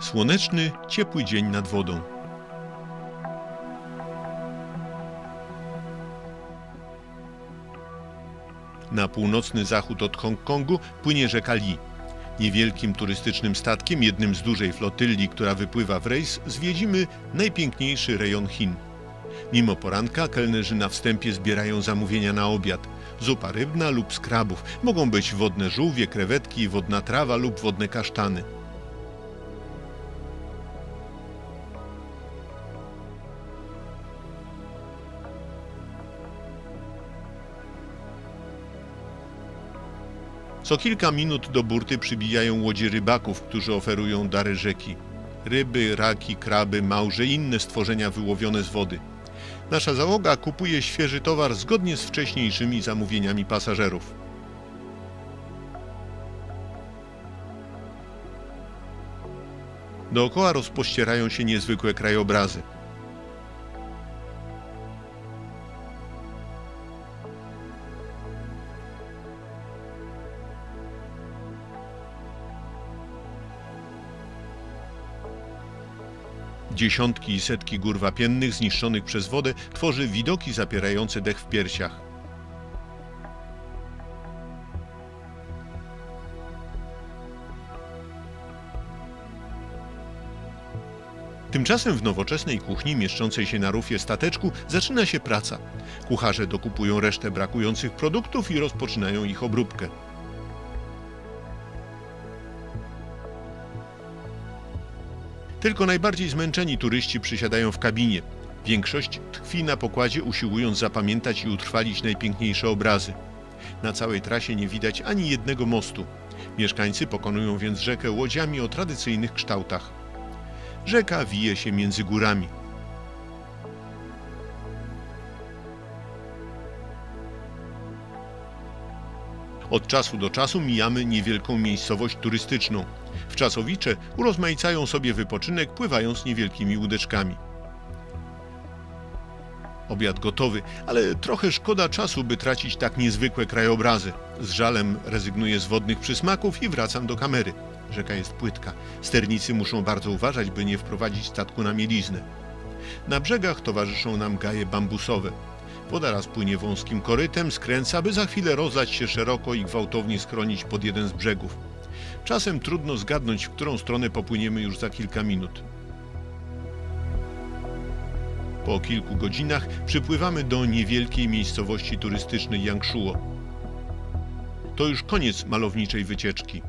Słoneczny, ciepły dzień nad wodą. Na północny zachód od Hongkongu płynie rzeka Li. Niewielkim turystycznym statkiem, jednym z dużej flotylli, która wypływa w rejs, zwiedzimy najpiękniejszy rejon Chin. Mimo poranka kelnerzy na wstępie zbierają zamówienia na obiad. Zupa rybna lub z krabów. Mogą być wodne żółwie, krewetki, wodna trawa lub wodne kasztany. Co kilka minut do burty przybijają łodzie rybaków, którzy oferują dary rzeki. Ryby, raki, kraby, małże i inne stworzenia wyłowione z wody. Nasza załoga kupuje świeży towar zgodnie z wcześniejszymi zamówieniami pasażerów. Dookoła rozpościerają się niezwykłe krajobrazy. Dziesiątki i setki gór wapiennych zniszczonych przez wodę tworzy widoki zapierające dech w piersiach. Tymczasem w nowoczesnej kuchni mieszczącej się na rufie stateczku zaczyna się praca. Kucharze dokupują resztę brakujących produktów i rozpoczynają ich obróbkę. Tylko najbardziej zmęczeni turyści przysiadają w kabinie. Większość tkwi na pokładzie, usiłując zapamiętać i utrwalić najpiękniejsze obrazy. Na całej trasie nie widać ani jednego mostu. Mieszkańcy pokonują więc rzekę łodziami o tradycyjnych kształtach. Rzeka wije się między górami. Od czasu do czasu mijamy niewielką miejscowość turystyczną. W Czasowicze urozmaicają sobie wypoczynek pływając niewielkimi łódeczkami. Obiad gotowy, ale trochę szkoda czasu, by tracić tak niezwykłe krajobrazy. Z żalem rezygnuję z wodnych przysmaków i wracam do kamery. Rzeka jest płytka. Sternicy muszą bardzo uważać, by nie wprowadzić statku na mieliznę. Na brzegach towarzyszą nam gaje bambusowe. Woda raz płynie wąskim korytem, skręca, by za chwilę rozlać się szeroko i gwałtownie schronić pod jeden z brzegów. Czasem trudno zgadnąć, w którą stronę popłyniemy już za kilka minut. Po kilku godzinach przypływamy do niewielkiej miejscowości turystycznej Yangshuo. To już koniec malowniczej wycieczki.